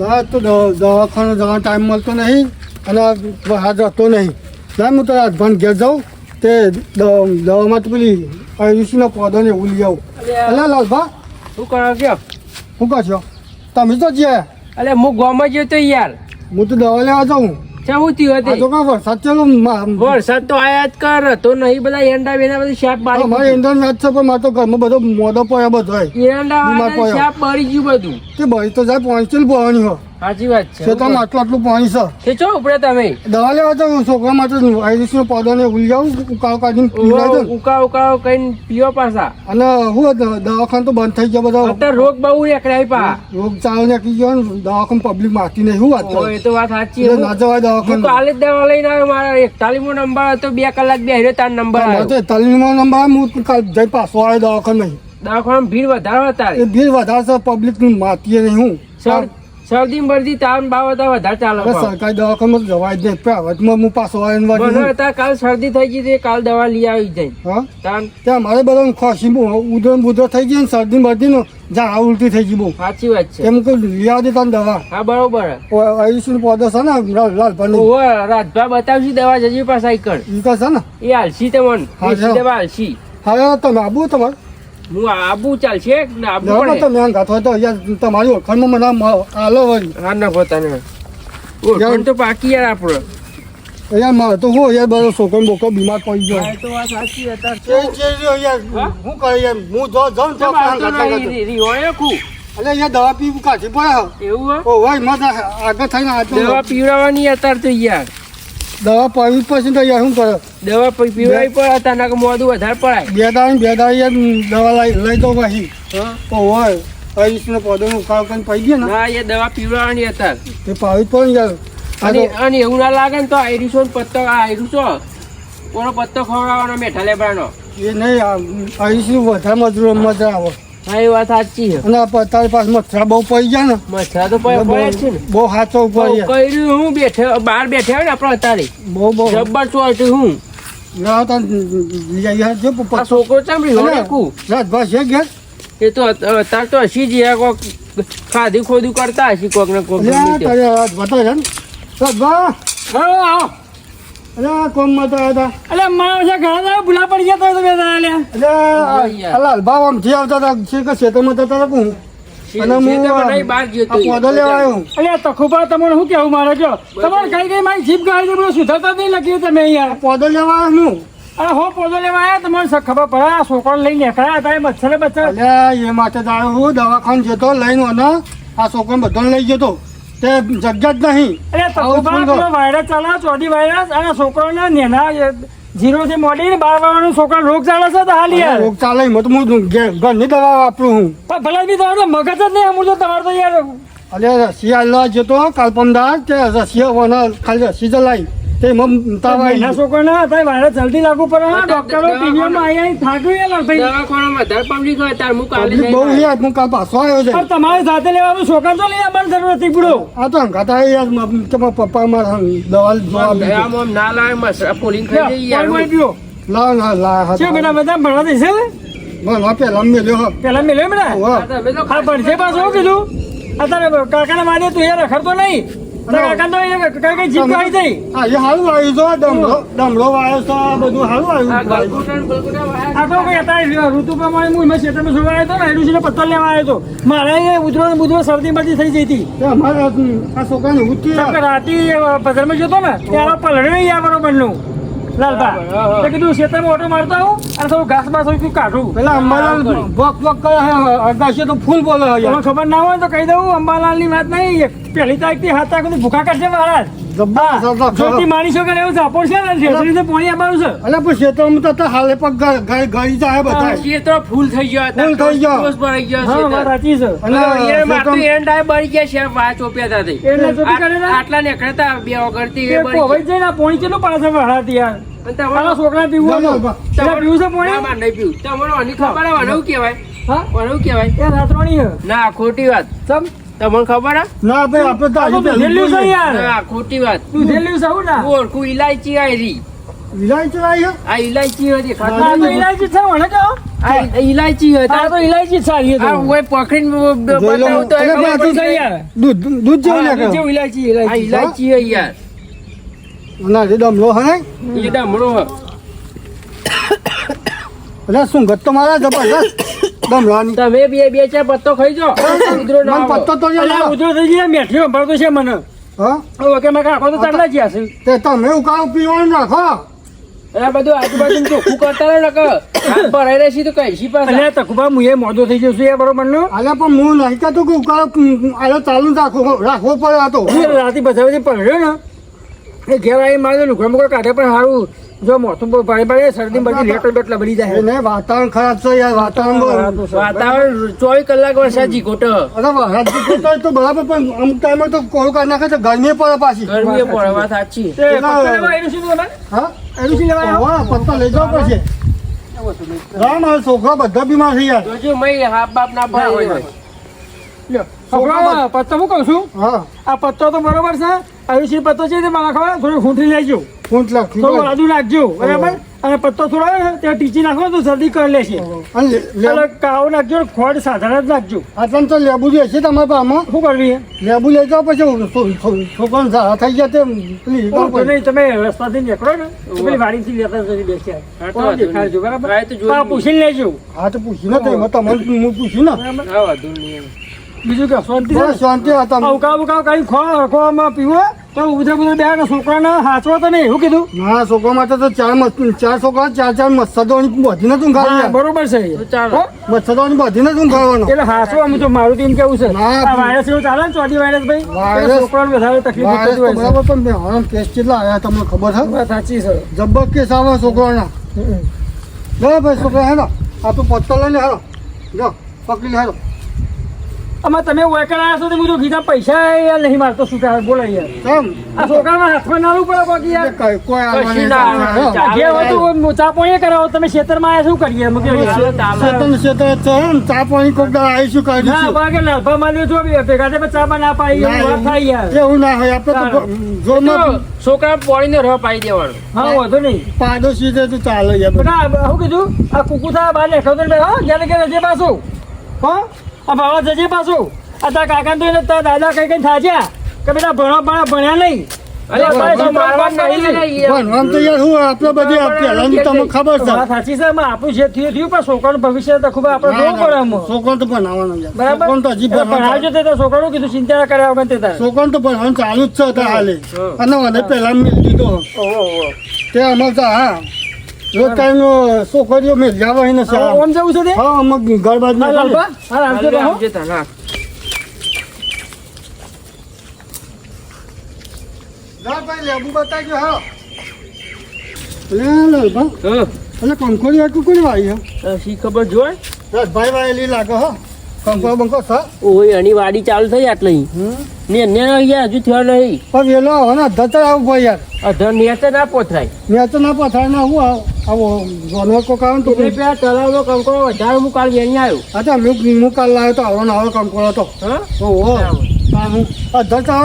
ના તો દવા- દવાખાને જવાનો ટાઈમ મળતો નહીં અને હાથ હતો નહીં. ના હું તો રાજભાન ઘેર જાઉં તે દવા- દવામાં તો પેલી આયુષનો પૌધો ને એવું લઈ આવું. અલા લાલભા શું કરો કયો શું કહો છો? તમે તો જ્યાં. અલે હું ગામમાં ગયો તો યાર. હું તો દવા લેવા જાઉં. હું થયું તો હતી કાં વરસાદ ચાલો વરસાદ તો આયા જ કર. તો નહીં બધા એંડા બેના બધી શાપ મારે એંડા ના છે પણ મારે તો ઘરમાં બધો મોડો પડ્યો બધો એંડા શાપ બળી ગયું બધું. તે ભાઈ તો જાય પહોંચેલ પાણી હો સાચી વાત છે ખેતરમાં આટલું આટલું પાણી છે તે ચો ઉપડે તમે. દવા લેવા તો છોકરા માટે પૌધો ને એવું લઈ આવું ઉકાળ કાઢીને ઉકા કઈ પીવો પાછા. અને હું દવાખાન તો બંધ થઈ ગયા બધા. અત્યારે રોગ બહુ રેકડાય પા. નીકળી ગયો ને દવાખાનું પબ્લિક મારતી નહીં શું વાત એ તો વાત સાચી હું. ના જવાય હું કાલે જ દવા લઈને આવ્યો મારા એકતાલીમો નંબર હતો બે કલાક બે હારે તાર નંબર આવ્યો. તો નંબર હું કાલ જઈ પાછો આવ્યો નહીં. દવાખાનામાં ભીડ વધારે હતા ભીડ વધારે છે પબ્લિક મારતી નહીં હું. સર- શરદી બરદી તાવ બાબત વધારે ચાલે. સરકારી દવાખાનામાં તો જવાય જ નહીં. પ્રાઇવેટમાં હું પાછો આવીને કાલ શરદી થઈ ગઈ કાલ દવા લઈ આવી હા? તાન ત્યાં મારે બધા ખોસી ઉધર બુધર થઈ ગઈ ને શરદી બરદી નો ઝાડા ઉલટી થઈ ગઈ બહુ. સાચી વાત છે. એમ કે લઈ દે તને દવા. હા બરોબર. આયુષનો પોદો છે ને લાલ લાલભાઈ ઓહો રાજભા બતાવશી દવા જજી પાસે કર. ઈ તો છે ને. એ હાલશી તમને હા, જાઓ. દવા હાલશી હવે તમે આબુ તમારે. હું આબુ ચાલશે ને આબુ પડે? તમે આમ ગાંઠો તો યાર તમારી ઓળખાણમાં મને આમ આલો હોય. હા ના પોતાને ઓળખાણ તો પાકી યાર આપણો. યાર મારે તો હું યાર બધો છોકરો બોકો બીમાર પડી ગયો. તો વાત સાચી હતા જે જે યાર? હું? કહે યાર? હું જો જઉં તો ચમ કાંઈ આવતો ગાંઠા નહીં, ગાંઠો. રી- રીહોળે ખું. અલે યાર દવા પીવું કાઢી પડે. એવું હે? મત આગળ થઈને આ દવા પીવડાવવાની અત્યારે તો યાર. દવા પાવી પછી તો યાર શું કરે? દવા પીવાય પણ પડે ના કે મોઢું વધારે પડાય. બે દાણ બે દાડી દવા લઈ લઈ દો પછી. તો હોય. આયુષનો પૌધોનો ઉકાળ કરીને પડી ગયો ને. ના એ દવા પીવડાવવાની અત્યારે તે પાવી પણ પડે યાર. અને અને એવું ના લાગે ને તો ને પત્તો આ આયરીસો કોનો પત્તો ખવડાવવાનો મેઠા લેબાનો એ નહીં આ આયુષનું વધારે મજૂર મજા આવે. હા એ વાત સાચી છે. અને તારી પાસે મચ્છરા બહુ પડી ગયા ને. મચ્છરા તો છે ને. બહુ હાથો પડી કર્યું હું બેઠે બહાર બેઠે ને આપણે અત્યારે. બહુ બહુ. જબ્બર ચોટી હું. છોકરો ચમડી ઘેર? એ તો અત્યારે તો હસી જ કોક ખાધી ખોધું કરતા હસી કોક ને કોક રાજભા રાજભા! આવો, અલ્યા કોમમાં તો આવ્યા હતા મારા છે ઘણા દાડા ભૂલા પડી ગયા તો બે દાડા અલ્યા. યાર. આ આમ જે આવતા હતા છે કે ખેતરમાં જતા હતા કોણ અને હું. પૌધો લેવા આવ્યો અલ્યા તખુભા તમારે શું કેવું મારે જો તમારે કઈ કઈ મારી જીભ ગાડી બધું સુધારતા નહીં લખ્યું તમે યાર પૌધો લેવા આવ્યો હું. અરે હો પોતો લેવા આવ્યા તમારે ખબર પડે? આ છોકરો લઈને નીકળ્યા હતા એ મચ્છરે મચ્છર અલ્યા એ માટે તો હું દવાખાને જતો લઈને અને આ છોકરાને બધાને લઈ જતો તે જગ્યા જ નહીં. અરે જ વાયરસ ચાલે ચોથી વાયરસ અને છોકરાને નેના જીરો થી મોડી બાર વાળાનું છોકરા રોગ ચાલે છે તો હાલ યાર. રોગ ચાલે મત હું ઘરની દવા વાપરું હું. પણ ભલે બી તમારો મગજ જ નહીં અમૂલ તો તમારે તો યાર. અલ્યા રસી આલ્લા જતો કાલપમદાર તે વના ખાલી રસી જ લાવી તે એમાં તાવ મહિના ગયો. છોકરોને વાયરસ જલ્દી લાગુ હા, તો ડોક્ટરો દવા આવી થાક્યું યાર ભાઈ બહુ પાછો આવ્યો છે. તમારે સાથે લેવાનું છોકરા તો લઈ આવવાની જરૂર હતી બુડો આ તો હંગાતા યાર મ- તમારા પપ્પા મારા દવા આમ ના લાવે મસરા પોલીને ખાઈ યાર લાવ ના લાવ છે બેટા બધા ભણવા દેશે ને ભણવા પેલા મેલ્યો પેલા મેળ્યો બેટા આ હા. ભણશે પાછું કીધું? અત્યારે કાકાને માને તું યાર રખડતો નહીં. મારે અહીંયા ઉધરો શરદી બધી થઈ જઈ હતી. રાતી પથરમાં જતો ને ત્યારે પલળ્યો નહીં યાર બરોબરનું લાલબા તો કીધું ખેતરમાં ઓટો મારતો આવું અને થોડું ઘાસ બાસ હોય કાઢું. પેલા અમારા વક વક કરે અગાશી તો ફૂલ બોલે તમને ખબર ના હોય તો કહી દઉં અંબાલાલની વાત નહીં. પહેલી તારીખથી હાથ તારીખ ભૂખા કાઢશે મહારાજ. જોતી માણી છો કે એવું છે ને શેતરી તો પાણી છે. પણ તો હાલે પગ જાય બધા. ફૂલ થઈ ગયો ફૂલ થઈ ગયો. ભરાઈ ગયો હા વાત સાચી છે. અને અને એ માથું એન્ડ આય બળી ગયા છે વાહ ચોપ્યા હતા તે. એટલે? આટલા નીકળતા બે વગરથી એ એ બળી જઈને આ કેટલું છે વહાતી યાર? તમારો- છોકરા પીવું. પીવું છે પાણી નહીં પીવું. તમારો આની ખબર હે? આને કહેવાય? હા? આને કહેવાય? એ રાતરોણી ના ખોટી વાત. સમ તમને ખબર હે? ના ભાઈ આપણે તો આજે દૂધેલું છે યાર. ના ખોટી વાત. દૂધેલું છે હું ના? હું ઓળખું ઇલાયચી આયરી વિલાયચી આવી છે? આ ઇલાયચી હતી તો ઇલાયચી છે મને કહો. આ ઇલાયચી આ તો ઇલાયચી સારી આ હતી કોઈ પકડીને બતાવું તો દૂધ દૂધ જેવું હા, લાગે. જેવું ઇલાયચી આ ઇલાયચી ઇલાયચી યાર. ના જે ડમલો હે એ ડમરો હે. એટલે શું ગત તો મારા જબરદસ્ત ડમલાની. તમે બે બે ચાર પત્તો ખાઈ જો ઉધરો ના પત્તો તો ઉધરો. થઈ ગયા મેઠીઓ ભરતો છે મને. હા? ઓકે મેં કાકો તો ચાંદા જ્યાં છે. તે તમે ઉકાળો પીવાનું રાખો. આ બધું આજુબાજુ ચોખ્ખું કરતા રહો ને હાથ ભરાઈ રહેશે તો કઈ છી પાછા. અલ્યા તકુબા હું એ મોડો થઈ જશે એ બરોબર નો? આલે પણ હું નહીં કહેતો કે ઉકાળો આલે ચાલુ રાખો રાખવો પડે આ તો. રાતે બધાથી પડ્યો ને એ ઘેર આવી મારે લુગડા મુગડા કાઢે પણ સારું જો મોટું ભાઈ ભાઈ શરદી બધી લેટલ બેટલા બળી જાય. ને વાતાવરણ ખરાબ છે યાર વાતાવરણ વાતાવરણ ચોવીસ કલાક વરસાદ જીકોટ અરે વરસાદ તો બરાબર પણ અમુક ટાઈમે તો કોલ કાઢ નાખે છે ગરમી પડે પાછી. ગરમી પડે વાત સાચી. એનું શું હા? એનું શું લેવા વાહ પત્તા લઈ જાવ પડશે રામ છોકરા બધા બીમાર થઈ યાર. જોજો મય હાફ બાપ ના ભાઈ પત્તો હું કહું છું? હા. આ પત્તો તો બરોબર છે. આયુષી પત્તો છે તે મારા ખબર થોડી ખૂંટી લેજો. ફૂંટ થોડું આદુ નાખજો બરાબર? અને પત્તો થોડો આવે ને ત્યાં ટીચી નાખો તો શરદી કરી લેશે. અને કાવ નાખજો ખોડ સાધારણ જ નાખજો. આટલામાં તો લેબુ જે છે તમારા પામાં? શું કરવી લેબુ લઈ જાઓ પછી છોકરો સારા થઈ ગયા તે નહીં તમે રસ્તાથી નીકળો ને પેલી વાડીથી લેતા નથી બેસ્યા. દેખાડજો બરાબર. પૂછીને લેજો. હા તો પૂછ્યું ને તમે હું પૂછ્યું ને. વાંધો નહીં. બીજું કે શાંતિ છે શાંતિ હતા અવકા બુકા કઈ ખો ખોમાં પીવો? તો ઉધે ઉધે બે ને છોકરાને હાચવો તો નહીં એવું કીધું? ના છોકરા માટે તો ચાર મસ્ત ચાર છોકરા ચાર ચાર મચ્છરોની બધીને તું હા, બરોબર છે. ચાલો. બધીને તું ખાવાનું એટલે હાચવો અમે તો મારું તો કેવું છે. ના, આ વાયરસ એવું ચાલે ને ચોટી વાયરસ ભાઈ? વાયરસ- છોકરાને વધારે તકલીફ થતી હોય બરાબર પણ બે હરામ કેસ કેટલા આવ્યા તમને ખબર છે? સાચી છે. જબ્બર કેસ આવે છોકરાના. હમ. લે હે ને આપણે પત્તર લઈને હેલો. જો પકડી હેલો. આમાં તમે વેકર આવ્યા છો તો હું કીધા પૈસા યાર નહીં મારતો શું થાય? બોલે યાર. કેમ? આ છોકરાના હાથમાં નાનું પડે બાકી યાર. કઈ કોઈ આવવા કશી નહીં ના આવવા. આવે. હેલો. આ જે હતું ચા પાણી કરાવો તમે ખેતરમાં આવ્યા શું કરીએ? મુકે. શેતન શેતન છે ચા પોણી કોક દાડો આવીશું કરી ના બાકી લાભા માલ્યો છો બી ભેગા થઈને ચા બા ના પાઈ ના, વાત થાય યાર. એવું ના હોય. આપણે તો જો છોકરા પોણીને રહ પાઈ દેવાનું. હા વાંધો નહીં. પાડોશી છે તો ચાલે યાર. બધું. હું શું કીધું? આ કુકુતા બા બાર લેખો તો હા ગેલે ગેલે જે પાછું. હા? આ ભાવા જજે પાછું. આ તારા કાકા તો એને તારા દાદા કઈ કઈ થાજ્યા કે બેટા ભણો ભણો ભણ્યા નહીં. છોકરાનું ભવિષ્ય ખૂબ છોકરાને છોકરાનું કીધું ચિંતા ના કર્યા વગર તો ભણવાનું ચાલુ જ છે અત્યારે હાલે. અને મને દીધો ઓહો. તે અમારે હા. ટાઈમનો છોકરીઓ મેં જાવ એને હવે ઓમ જવું છે તે? હા અમે ઘર બાજુ હા લાલબા હા હાલ, રહો. આવજે હા. ના ભાઈ લેબુ બતાવજો હા. લે લાલબા હા. એટલે કંકોડી વાટું કોની વાળી તો શી ખબર જોય હે ભાઈ વાયેલી લાગે હો. કંકો બંકો સા ઓય એની વાડી ચાલુ થઈ આટલી. હમ. ને ને અહીંયા હજુ થયો નહીં. પણ વેલો આવો ને અધર આવું ભાઈ યાર. અધર નેચે ના પોથરાય. મેં તો ના પોથાય ના હું આવ- આવો કોક આવે તો એટલે પેલા તળાવનો કંકોડો વધારે હું કાલ વેણી આવ્યો અચ્છા મેં હું કાલ લાવ્યો તો આવો ને આવો કંકોડો તો હા. ઓહો હા હું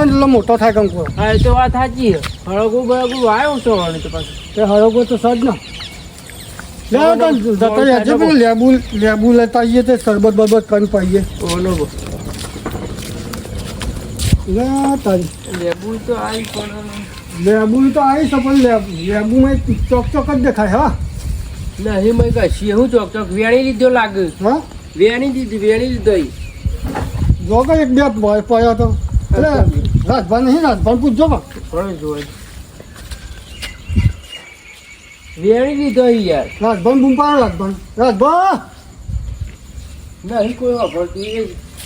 એટલે મોટો થાય કંકોડો હા એ તો વાત સાચી હળગું બળગું વાયો છો હવે તો પાછું. તે હળગો તો સજ ને. લેબુ લેબુ લેતા આવીએ તે શરબત બરબત કરી પાઈએ. ઓલો. લે તારી લેબુ તો આવી પણ લેબુ તો આવી છે પણ લેબુ લેબુમાં ચોક ચોક જ દેખાય હા. નહીં મેં કશી હું ચોક ચોક વેણી લીધો લાગે. હા? વેણી દીધી વેણી લીધો. જો કે એક બે ભય પડ્યો તો. એટલે રાજભાન નહીં રાજભાન પૂછજો પણ. ઘણો જોવે વેણી લીધો યાર. રાજભાન બૂમ પાડો રાજભાન. રાજભા! નહીં કોઈ વાપરતું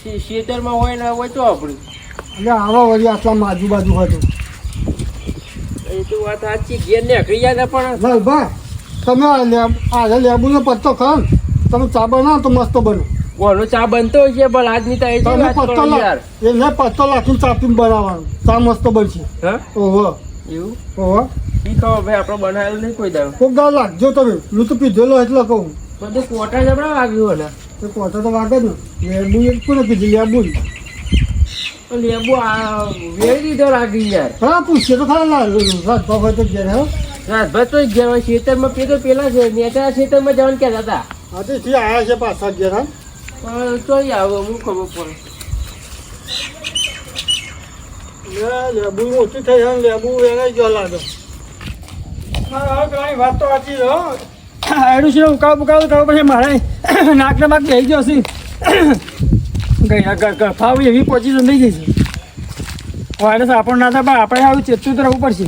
એ શેતરમાં હોય ને હોય તો વાપર્યું એટલે આવા વળી આટલામાં આજુબાજુ હતું એ તો વાત સાચી ઘેર નીકળી જાય ને પણ. તમે આજે લેબુનો પત્તો ખાઓ તમે ચા બનાવો તો મસ્ત બનો. કોનો ચા બનતો હોય છે પણ આજની તારીખ તમે પત્તો યાર. એને પત્તો લાખીને ચા પીને બનાવવાનું. ચા મસ્ત બનશે. હા? ઓહો. એવું? ઓહો. ઈ ખબર ભાઈ આપણે બનાવેલો નહીં કોઈ દાડો. કોક લાગજો તમે. હું તો પીધેલો એટલે કહું. બધું કોટા જબડા વાગ્યું ને? એ તો વાગે જ ને. લેબુ એક કીધું લેબુ. લેબુ આ વેરી દીધો લાગી યાર. હા પૂછીએ તો ખરા રાજભા હોય તો ઘેર હો. રાતભાઈ તો ગયા હોય ખેતરમાં પેલો પેલા છે નેતા ખેતરમાં જવાનું કહેતા હતા. આથી આયા છે પાછા ઘેર હા? પણ ચોઈ આવો હું ખબર પડે. લેબુ ઓછું થઈ જાય ને લેબુ એને જો લાગે. હા પેલાની વાત તો સાચી છે હો. એનું શું ઉકાળ બુકાળ કરો પછી મારે નાકને માક બેસી ગયો છે. ગઈ ફાવ એવી પોઝિશન થઈ ગઈ છે. વાયરસ આપણને ના થાય, પણ આપણે આવું ચેતતું તો રહેવું પડશે.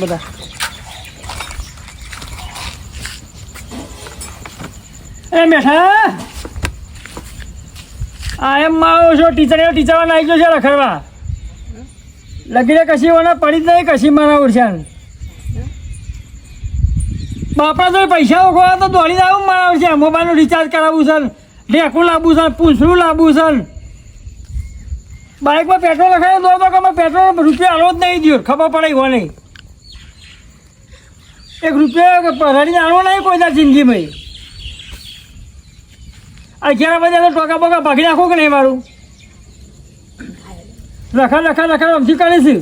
બધા. એ મેઠા! આ એમ આવ્યો છો, ટીચર એવો ટીચર નાખી ગયો છે, રખડવા. લગીને કશી વના પડી જ નહીં, કશી મારા ઉડશાન બાપા તો પૈસા ઓખવા તો દોડી આવું મારા છે મોબાઈલનું રિચાર્જ કરાવવું છે, ઢેકું લાવવું છે, પૂંછડું લાવવું છે. બાઇકમાં પેટ્રોલ લખાય દો તો કે પેટ્રોલ રૂપિયા આલો જ નહીં દો ખબર પડે એવો નહીં. એક રૂપિયા રડીને આવો નહીં કોઈ ના જિંદગીમાં. અગિયાર બજાર ટોકા બોકા ભાગી નાખું કે નહીં મારું? રખા રખા રખા અમથી કરે છે.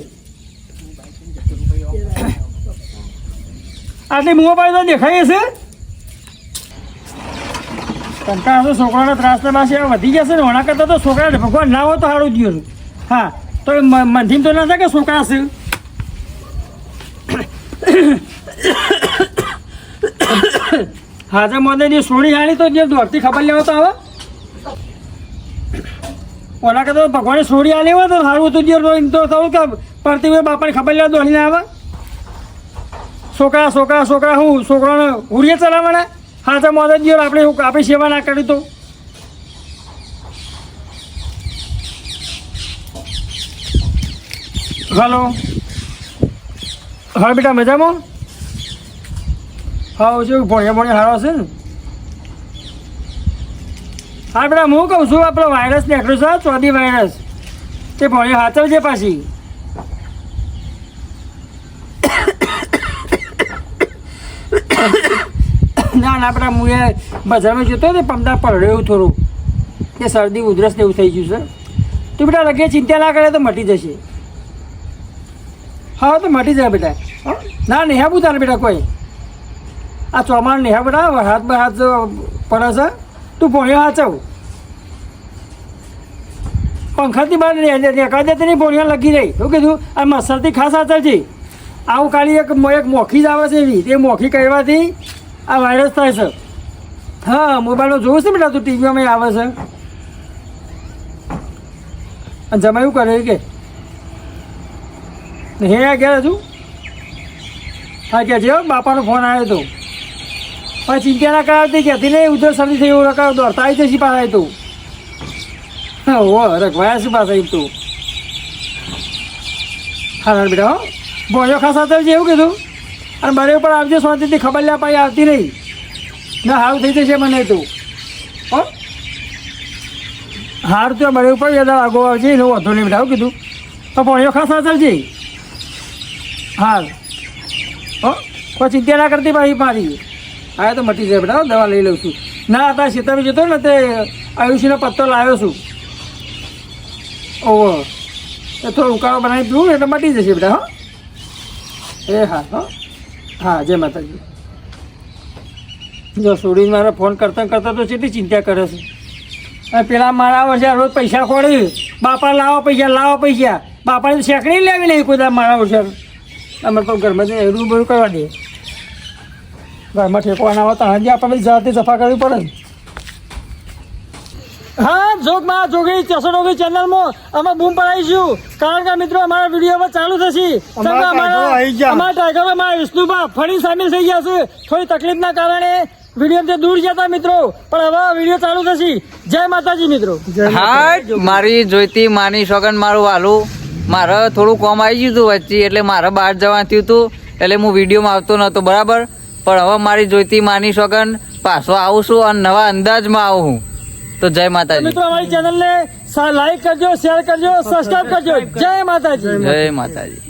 આટલી મોબાઈલ તો દેખાય છે. કંટાળા તો છોકરાના ત્રાસના પાસે વધી જશે ને વણા કરતાં તો છોકરા ભગવાન ના હોય તો સારું ગયું હા, તો એ તો ના થાય કે છોકરા છે? હાજર મોદેની સોળી હાણી તો જે દોડતી ખબર લેવા તો હવે ઓના કરતા ભગવાને છોડી હાલી હોય તો સારું હતું જે તો થયું કે પરથી હોય બાપાને ખબર લેવા દોડીને આવે. છોકરા છોકરા છોકરા હું, છોકરાને હુરીએ ચલાવવાના? હાથે મોદે દિયો આપણે આપણી સેવા ના કરી તો. હલો. હા બેટા, મજામાં? હા શું ભણ્યા ભણ્યા સારા છે ને? હા, બેટા, હું કહું છું આપણો વાયરસ નીકળ્યો છે ચોથી વાયરસ તે ભણી હાચવજે પાછી. ના ના, બેટા, હું એ બજારમાં જોતો ને, પમદા પડ્યો થોડું. કે શરદી, ઉધરસ ને એવું થઈ ગયું છે. તું બેટા લગે ચિંતા ના કરે તો મટી જશે. હા, તો મટી જાય બેટા? ના નેહા તારે બેટા કોઈ. આ ચોમાણ નેહા બેટા, હાથ બે હાથ પડે છે. તું ભણ્યો હાચવ પંખાથી બહાર નીકળી દે તેની ભોણિયા લગી રહી. શું કીધું? આ મસરથી ખાસ હાચવજે આવું કાલી એક એક મોખી જ આવે છે એવી. તે મોખી કહેવાથી આ વાયરસ થાય છે. હા મોબાઈલમાં જોયું છે બેટા તું ટીવીમાં આવે છે? અને જમાયું કરે કે હે ગયા હજુ હા, કે છે બાપાનો ફોન આવ્યો હતો પણ ચિંતા ના કરાવતી ક્યાંથી નહીં ઉધર શરદી થઈ એવું રકાવ દોડતા આવી જશે પાસે તું હા ઓ રખવાયા શું પાસે તું? હા હા બેટા, હો. ભોજો ખાસ આવતા એવું કીધું. અને મારે ઉપર આવજો, શાંતિથી ખબર લે પાછી આવતી નહીં. ના, હારું થઈ જશે મને તું. હો? હાર તો મારે ઉપર યાદ આગો આવજે, એનો વાંધો નહીં બેટા કીધું. તો ભોજો ખાસ આવશે હાલ. હો? કોઈ ચિંતા ના કરતી પાછી મારી. એ તો મટી જાય બેટા, દવા લઈ લઉં છું. ના હતા શેતાવી જતો ને, તે આયુષીનો પત્તો લાવ્યો છું. ઓહો. એ થોડો ઉકાળો બનાવી પીવું એટલે મટી જશે બેટા, હો. એ હા, હો. હા, જય માતાજી. જો છોડીને મારે ફોન કરતા કરતા તો કેટલી ચિંતા કરે છે. અને પેલા મારા વર્ષે રોજ પૈસા ખોડી બાપા લાવો પૈસા લાવો પૈસા. બાપાને શેકડી લેવી નહીં કોઈ મારા વર્ષે. અમે તો ઘરમાં રૂબરૂ કરવા દે. ઘરમાં ઠેકવાના હોય તો હાજે આપણે જાતે સફા કરવી પડે હા જોગમાં જોગી ચસડોગી ચેનલમાં અમે બૂમ પડાવીશું. કારણ કે મિત્રો અમારા વિડીયોમાં ચાલુ થશે. અમારા ટાઈગરો. અમારા વિષ્ણુભા ફરી સામેલ થઈ ગયા છે. થોડી તકલીફના કારણે વિડીયોથી દૂર જતા મિત્રો. પણ હવે વીડિયો ચાલુ થશે. જય માતાજી મિત્રો. હા મારી જોઈતી માની સોગન મારું વાલું. મારે થોડું કોમ આવી ગયું હતું વચ્ચે એટલે મારે બહાર જવાનું થયું હતું. એટલે હું વિડીયોમાં આવતો નહોતો બરાબર? પણ હવે મારી જોઈતી માની સોગન પાછો આવું છું અને નવા અંદાજમાં આવું હું. તો જય માતાજી. મિત્રો અમારી ચેનલને લાઈક કરજો શેર કરજો સબસ્ક્રાઇબ કરજો. જય માતાજી. જય માતાજી.